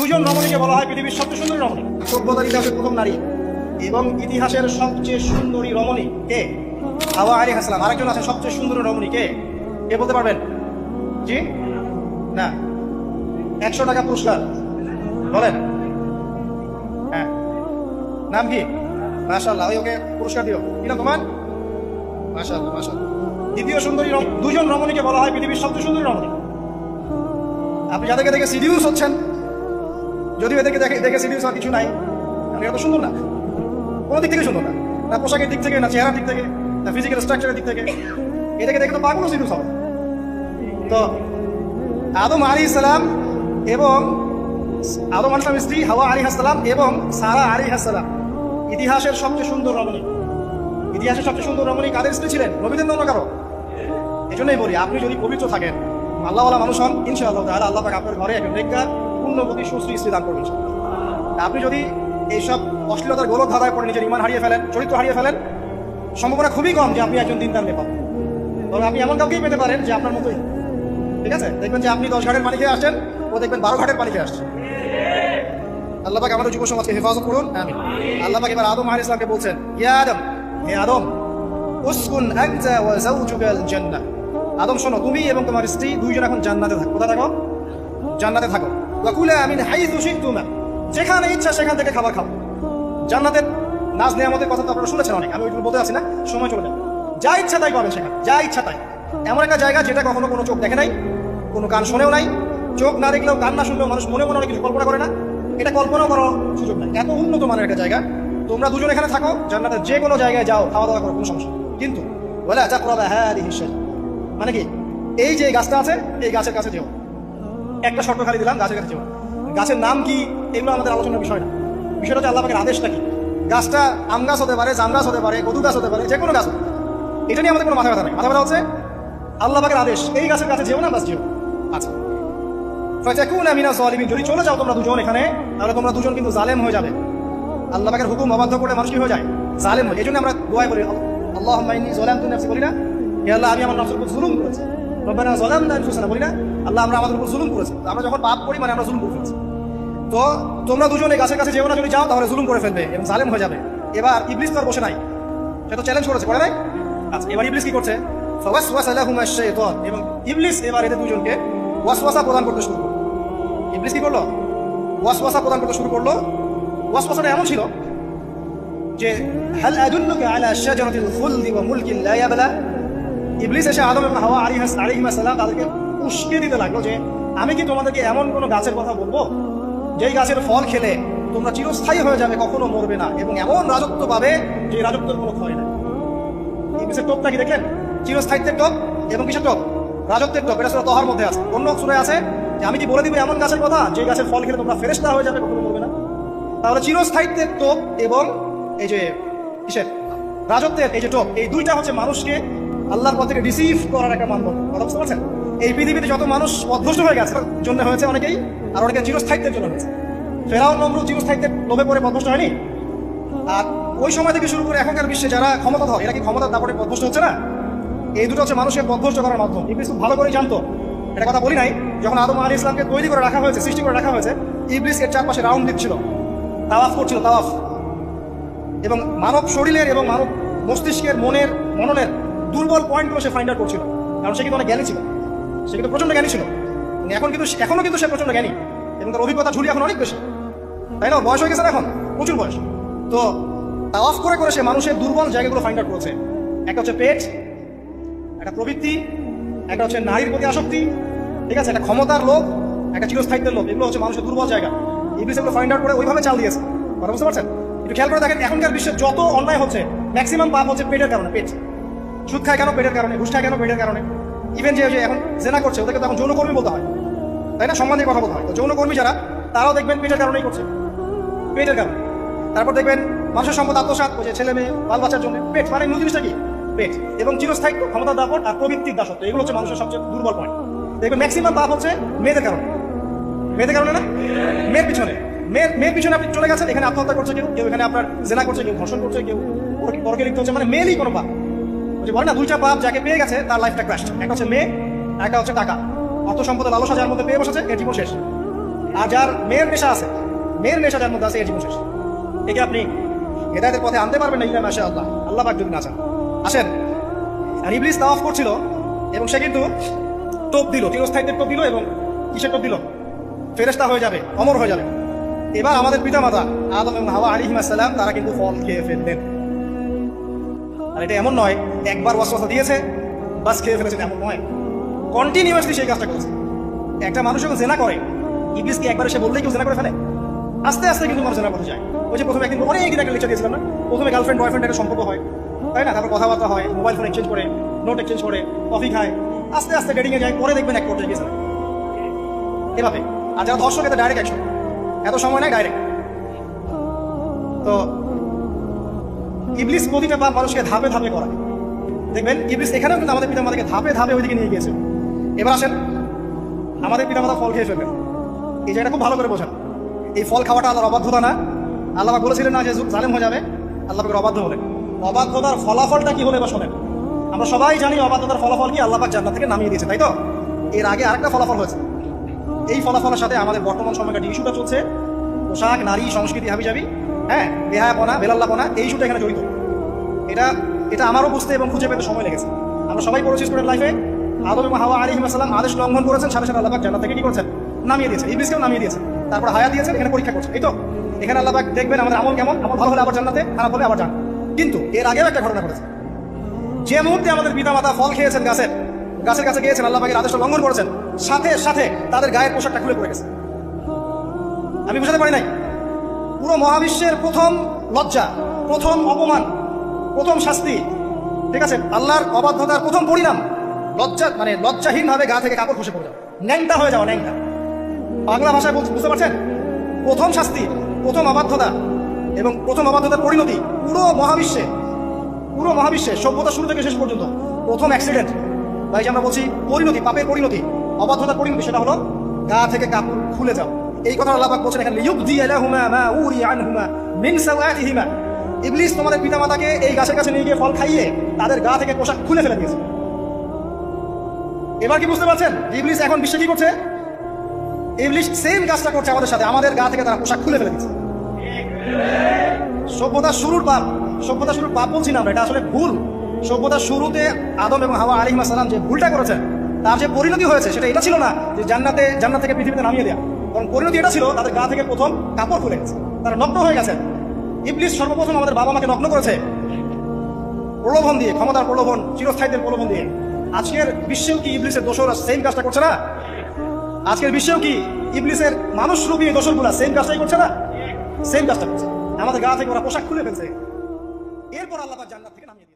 দুজন রমণীকে বলা হয় পৃথিবীর সবচেয়ে সুন্দরী রমণী। সভ্যতার ইতিহাসের প্রথম নারী এবং ইতিহাসের সবচেয়ে সুন্দরী রমণী কে? হাওয়া আলী হাসলাম আরেকজন আছে সবচেয়ে সুন্দরী রমণী কে? কে বলতে পারবেন? জি? না। একশো টাকা পুরস্কার। বলেন। হ্যাঁ। নাম কি? মাশাল্লাহ ওকে পুরস্কার দিও। কি নাম তোমার? মাশাল্লাহ মাশাল্লাহ দ্বিতীয় সুন্দরী দুজন রমণীকে বলা হয় পৃথিবীর সবচেয়ে সুন্দরী রমণী। আপনি যাদেরকে দেখে সিডিউস হচ্ছেন যদিও এদেরকে দেখে দেখে সিডিউস হওয়ার কিছু নাই। এরা তো সুন্দর না। কোনো দিক থেকে সুন্দর না। না পোশাকের দিক থেকে, না চেহারার দিক থেকে, না ফিজিক্যাল স্ট্রাকচারের দিক থেকে। এদেরকে দেখে তো পাগলও সিডিউস হবে। তো আদম আলী ইসলাম এবং আদম আলী স্ত্রী হাওয়া আলী হাসলাম এবং সারা আলী হাসলাম ইতিহাসের সবচেয়ে সুন্দর রমণী। ইতিহাসের সবচেয়ে সুন্দর রমণী কাদের স্ত্রী ছিলেন? নবীদের অন্য কারও? এই জন্যই বলি, আপনি যদি পবিত্র থাকেন, আল্লাহওয়ালা মানুষ হন, ইনশাআল্লাহ তাহলে আল্লাহ পাক আপনার ঘরে একজন নেককার পূর্ণবতী সুশ্রী দান করবেন। আপনি যদি এইসব অশ্লীলতার গোলক ধাঁধায় পড়ে নিজের ইমান হারিয়ে ফেলেন, চরিত্র হারিয়ে ফেলেন, সম্ভাবনা খুবই কম যে আপনি একজন দিনদার নেপাল তবে আপনি এমন কাউকেই পেতে পারেন যে আপনার মতোই। ঠিক আছে? দেখবেন যে আপনি দশ ঘাটের পানি খেয়ে আসছেন, ও দেখবেন বারো ঘাটের পানি খেয়ে আসছে। আল্লাহ পাক আমাদের যুব সমাজকে হেফাজত করুন। আমিন। আল্লাহ এবার আদম আলাইহিস সালামকে বলছেন ইয়া আদম, হে আদম, উসকুন আনতা ওয়া যাওজুকাল জান্নাহ আদম, শোনো, তুমি এবং তোমার স্ত্রী দুইজন এখন জান্নাতে থাকো, কোথায় থাকো? জান্নাতে থাকো। ওয়া কুলা মিন হাইযু শিকতুমা যেখানে ইচ্ছা সেখান থেকে খাবার খাও। জান্নাতের নাজ নেয়ামতের কথা তো আপনারা শুনেছেন অনেক। আমি ওইগুলো বলতে আছি না, সময় চলে যাবে। যা ইচ্ছা তাই পাবেন সেখানে, যা ইচ্ছা তাই। এমন একটা জায়গা যেটা কখনো কোনো চোখ দেখে নাই, কোনো গান শোনেও নাই। চোখ না দেখলেও কান না শুনলেও মানুষ মনে মনে অনেক কিছু কল্পনা করে না। এটা কল্পনাও করার সুযোগ নাই। এত উন্নত মানের একটা জায়গা। তোমরা দুজন এখানে থাকো, জান্নাতের যে কোনো জায়গায় যাও খাওয়া দাওয়া করো, কোনো সমস্যা কিন্তু বলে আচ্ছা প্রভা হ্যাঁ মানে কি? এই যে গাছটা আছে, এই গাছের কাছে যেও। একটা শর্ত খালি দিলাম, গাছের কাছে গাছের নাম কি? এগুলো আমাদের আলোচনার বিষয় না। বিষয়টা হচ্ছে আল্লাহ পাকের আদেশটা কি গাছটা আম গাছ হতে পারে, জাম গাছ হতে পারে কদু গাছ হতে পারে, যে কোনো গাছ এটা নিয়ে আমাদের কোনো মাথা ব্যথা নেই। মাথা ব্যথা হচ্ছে আল্লাহ পাকের আদেশ, এই গাছের কাছে যেও না, বাস যেও। আচ্ছা। যদি চলে যাও তোমরা দুজন এখানে, তাহলে তোমরা দুজন কিন্তু জালেম হয়ে যাবে। আল্লাহ পাকের হুকুম অবাধ্য করে মানুষ কি হয়ে যায়? জালেম হয়। এই জন্য আমরা দোয়া করি আল্লাহ বলি না আল্লাহ, আমি আমার নফসের জুলুম করেছি। রব্বানা জালামনা আনফুসানা, বলি না? আল্লাহ আমরা আমাদের উপর জুলুম করেছি। আমরা যখন পাপ করি মানে আমরা জুলুম করে ফেলছি। তো তোমরা দুজন গাছের কাছে যেও না, যদি যাও, তাহলে জুলুম করে ফেলবে, এবং জালেম হয়ে যাবে। এবার ইবলিস তো আর বসে নাই। সে তো চ্যালেঞ্জ করেছে, করে নাই? আচ্ছা এবার ইবলিস কি করছে? এবং ইবলিস এবার এদের দুজনকে ওয়াসওয়াসা প্রদান করতে শুরু করল। ইবলিস কি করল? ওয়াসওয়াসা প্রদান করতে শুরু করল। ওয়াসওয়াসাটা এমন ছিল যে, হাল আদুল্লুকা আলা শাজারাতিল খুলদি ওয়া মুলকিন লা ইয়াবলা। ইবলিস এসে আদম এবং হাওয়া আলাইহিস আলাইহিস সালাম তাদেরকে উস্কে দিতে লাগল যে, আমি কি তোমাদেরকে এমন কোনো গাছের কথা বলব? যেই গাছের ফল খেলে তোমরা চিরস্থায়ী হয়ে যাবে, কখনো মরবে না এবং এমন রাজত্ব পাবে যে রাজত্বের কোনো ক্ষয় নেই। ইবলিসের টোপটা কি দেখলেন? চিরস্থায়িত্বের টোপ এবং কিসের টোপ? রাজত্বের টোপ, এটা সুরা তহার মধ্যে আছে। অন্য সুরে আছে যে, আমি কি বলে দিব এমন গাছের কথা? যে গাছের ফল খেলে তোমরা ফেরেশতা হয়ে যাবে, কখনো মরবে না? তাহলে চিরস্থায়িত্বের টোপ এবং এই যে কিসের? রাজত্বের এই যে টোপ, এই দুইটা হচ্ছে মানুষকে আল্লাহর পথ রিসিভ করার একটা মানদণ্ড কথা বুঝতে পারছেন? এই পৃথিবীতে যত মানুষ পথভ্রষ্ট হয়ে গেছে জন্য হয়েছে অনেকেই, আর অনেকে চিরস্থায়িত্বের জন্য হয়েছে। ফেরাও নমরুদ চিরস্থায়িত্বের লোভে পড়ে পথভ্রষ্ট হয়নি? আর ওই সময় থেকে শুরু করে এখনকার বিশ্বে যারা ক্ষমতা ক্ষমতাধর, এরা কি ক্ষমতার দাপটে পথভ্রষ্ট হচ্ছে না? এই দুটো হচ্ছে মানুষের পথভ্রষ্ট করার মাধ্যম। ইবলিস খুব ভালো করে জানতো। এটা কথা বলি নাই, যখন আদম আলী ইসলামকে তৈরি করে রাখা হয়েছে, সৃষ্টি করে রাখা হয়েছে ইবলিস এর চারপাশে রাউন্ড দিচ্ছিল তাওয়াফ করছিল, তাওয়াফ। এবং মানব শরীরের এবং মানব মস্তিষ্কের মনের, মননের দুর্বল পয়েন্টগুলো সে ফাইন্ড আউট করছিল। কারণ সে কিন্তু অনেক জ্ঞানী ছিল। সে কিন্তু প্রচণ্ড জ্ঞানী ছিল। এখন কিন্তু এখনও কিন্তু সে প্রচণ্ড জ্ঞানী। এবং তার অভিজ্ঞতা ঝুলি এখন অনেক বেশি। তাই না? বয়স হয়ে গেছে এখন? প্রচুর বয়স। তো তা অফ করে করে সে মানুষের দুর্বল জায়গাগুলো ফাইন্ড আউট করেছে। একটা হচ্ছে পেট, একটা প্রবৃত্তি, একটা হচ্ছে নারীর প্রতি আসক্তি, ঠিক আছে? একটা ক্ষমতার লোক একটা চিরস্থায়িত্বের লোভ। এগুলো হচ্ছে মানুষের দুর্বল জায়গা। এই বিষয়গুলো ফাইন্ড আউট করে ওইভাবে চাল দিয়েছে। কথা বুঝতে পারছেন? একটু খেয়াল করে দেখেন, এখনকার বিশ্বে যত অন্যায় হচ্ছে ম্যাক্সিমাম পাপ হচ্ছে পেটের কারণে, পেট। সুদ খায় কেন? পেটের কারণে, ঘুষ খায় কেন? পেটের কারণে। ইভেন যে এখন জেনা করছে, ওদেরকে তো এখন যৌনকর্মী বলতে হয়। তাই না? সম্মান দিয়ে কথা বলতে হয়। তো যৌনকর্মী যারা, তারাও দেখবেন পেটের কারণেই করছে। পেটের কারণে। তারপর দেখবেন মানুষের সম্পদ, আত্মসাৎ করছে ছেলে মেয়ে, বাল বাচ্চার জন্য। পেট মানে মূল জিনিসটা কি? পেট। এবং চিরস্থায়িত্ব, ক্ষমতা দাপট আর প্রবৃত্তির দাসত্ব। এগুলো হচ্ছে মানুষের সবচেয়ে দুর্বল পয়েন্ট দেখবেন ম্যাক্সিমাম পাপ হচ্ছে মেয়েদের কারণে। মেয়েদের কারণে না? মেয়ের পিছনে। মেয়ের মেয়ের পিছনে আপনি চলে গেছেন, এখানে আত্মহত্যা করছে কেউ। কেউ এখানে আপনার জেনা করছে, কেউ ধর্ষণ করছে, কেউ পরকে- লিপ্ত হচ্ছে। মানে মেয়েরই কোনো পাপ। যে বলে না, দুইটা যাকে পেয়ে গেছে, তার লাইফটা ক্র্যাশ একটা হচ্ছে মেয়ে, একটা হচ্ছে টাকা। সম্পদের লালসা যার মধ্যে পেয়ে বসেছে শেষ। আর যার মেয়ের নেশা আছে, মেয়ের নেশা যার মধ্যে আছে শেষ। একে আপনি হেদায়তের পথে আনতে পারবেন না মাসা আল্লাহ আল্লাহ পাক যদি না চান আসেন। আর ইবলিস তাওয়াফ করছিল, এবং সে কিন্তু টোপ দিল, চিরস্থায়িত্বের টোপ দিল এবং কিসের টোপ দিল? ফেরেস্তা হয়ে যাবে, অমর হয়ে যাবে। এবার আমাদের পিতামাতা আদম এবং হাওয়া আলিহিম আসসালাম, তারা কিন্তু ফল খেয়ে ফেললেন। আর এটা এমন নয়, একবার ওয়াসওয়াসা দিয়েছে, বাস খেয়ে ফেলেছে এমন নয়। কন্টিনিউয়াসলি সেই কাজটা করেছে। একটা মানুষ যখন জেনা করে, ইবলিসকে একবার এসে বললেই কেউ জেনা করে ফেলে। আস্তে আস্তে কিন্তু মানুষ জেনা করতে যায়। ওই যে প্রথমে একদিন অনেক একটা লেকচার দিয়েছিলাম না? প্রথমে গার্লফ্রেন্ড বয়ফ্রেন্ড একটা সম্পর্ক হয়, তাই না? তারপর কথাবার্তা হয় মোবাইল ফোন এক্সচেঞ্জ করে নোট এক্সচেঞ্জ করে কফি খায়। আস্তে আস্তে ডেটিং এ যায়, পরে দেখবেন এক পর্যায়ে গেছে এভাবে। আর যারা ধর্ষক এটা ডাইরেক্ট অ্যাকশন এত সময় নাই ডাইরেক্ট তো ইবলিস প্রতিটা পাপ মানুষকে ধাপে ধাপে করায়। দেখবেন, ইবলিস এখানেও কিন্তু আমাদের পিতা মাতাকে ধাপে ধাপে ওইদিকে নিয়ে গিয়েছে। এবার আসেন, আমাদের পিতা মাতা ফল খেয়ে ফেলবেন। এই জায়গাটা খুব ভালো করে বোঝান। এই ফল খাওয়াটা আল্লাহর অবাধ্যতা না। আল্লাহ বলেছিলেন না যে জালেম হয়ে যাবে। আল্লাহ পাকের অবাধ্য হলেন। অবাধ্যতার ফলাফলটা কি হলে বা শোনেন। আমরা সবাই জানি অবাধ্যতার ফলাফল কি আল্লাহ জান্নাত থেকে নামিয়ে দিয়েছে, তাই তো? এর আগে আরেকটা ফলাফল হয়েছে। এই ফলাফলের সাথে আমাদের বর্তমান সময়কার ইস্যুটা চলছে, পোশাক, নারী, সংস্কৃতি হাবি যাবি হ্যাঁ বেহায়াপনা বেলাল্লাপনা এই ইস্যুটা এখানে জড়িত। এটা এটা আমারও বুঝতে এবং খুঁজে পেতে সময় লেগেছে। আমরা সবাই পড়েছি স্টুডেন্ট লাইফে আদম এবং হাওয়া আলী সালাম আদেশ লঙ্ঘন করেছেন, সাথে সাথে আল্লাহ জান্নাত থেকে কি করেছেন? নামিয়ে দিয়েছেন, ইবলিসকেও নামিয়ে দিয়েছেন। তারপর হায়া দিয়েছেন, এখানে পরীক্ষা করছেন। এই তো, এখানে আল্লাহ দেখবেন আমাদের আমল কেমন? আমল ভালো হলে আবার জান্নাতে, খারাপ হলে আবার যান। কিন্তু এর আগেও একটা ঘটনা ঘটেছে। যে মুহূর্তে আমাদের পিতা মাতা ফল খেয়েছেন গাছের গাছের কাছে গিয়েছেন আল্লাহ আদেশ লঙ্ঘন করেছেন, সাথে সাথে তাদের গায়ের পোশাকটা খুলে পড়ে গেছে। আমি বুঝাতে পারি নাই? পুরো মহাবিশ্বের প্রথম লজ্জা, প্রথম অপমান, প্রথম শাস্তি। ঠিক আছে? আল্লাহর অবাধ্যতার প্রথম পরিণাম। লজ্জা মানে লজ্জাহীন ভাবে গা থেকে কাপড় খসে পড়ে যাও। ন্যাংটা হয়ে যাও, ন্যাংটা। বাংলা ভাষায় বুঝতে পারছেন? প্রথম শাস্তি, প্রথম অবাধ্যতা এবং প্রথম অবাধ্যতার পরিণতি পুরো মহাবিশ্বে। পুরো মহাবিশ্বে সভ্যতা শুরু থেকে শেষ পর্যন্ত। প্রথম অ্যাক্সিডেন্ট বা আমরা বলছি পরিণতি, পাপের পরিণতি, অবাধ্যতার পরিণতি, সেটা হলো গা থেকে কাপড় খুলে যাও। এই কথা আল্লাহ বলছেন এখানে লিয়ুবদি আলাহুমা মা উরি আনহুমা মিন সাওয়াতিহিমা। ইবলিস তোমাদের পিতামাতাকে এই গাছের কাছে নিয়ে গিয়ে ফল খাইয়ে তাদের গা থেকে পোশাক খুলে ফেলে দিয়েছে। এবার কি বুঝতে পারছেন? ইবলিস এখন বিশ্বে কি করছে? ইবলিস সেম কাজটা করছে আমাদের সাথে। আমাদের গা থেকে তারা পোশাক খুলে ফেলে দিচ্ছে সভ্যতার শুরুর পাপ সভ্যতা শুরুর পাপ বলছি না আমরা, এটা আসলে ভুল। সভ্যতার শুরুতে আদম এবং হাওয়া আলিমা সালাম যে ভুলটা করেছেন, তার যে পরিণতি হয়েছে, সেটা এটা ছিল না যে জান্নাতে, জান্নাত থেকে পৃথিবীতে নামিয়ে দেওয়া কারণ পরিণতি এটা ছিল, তাদের গা থেকে প্রথম কাপড় খুলে গেছে। তারা নগ্ন হয়ে গেছে। ইবলিস সর্বপ্রথম আমাদের বাবা মাকে নগ্ন করেছে। প্রলোভন দিয়ে, ক্ষমতার প্রলোভন, চিরস্থায়ীদের প্রলোভন দিয়ে। আজকের বিশ্বেও কি ইবলিসের দোষরা সেম কাজটা করছে না? আজকের বিশ্বেও কি ইবলিসের মানুষ রূপী দোষরগুলা সেম কাজটাই করছে না? সেম কাজটা করছে। আমাদের গা থেকে ওরা পোশাক খুলে ফেলছে। এরপর আল্লাহ পাক জান্নাত থেকে নামিয়ে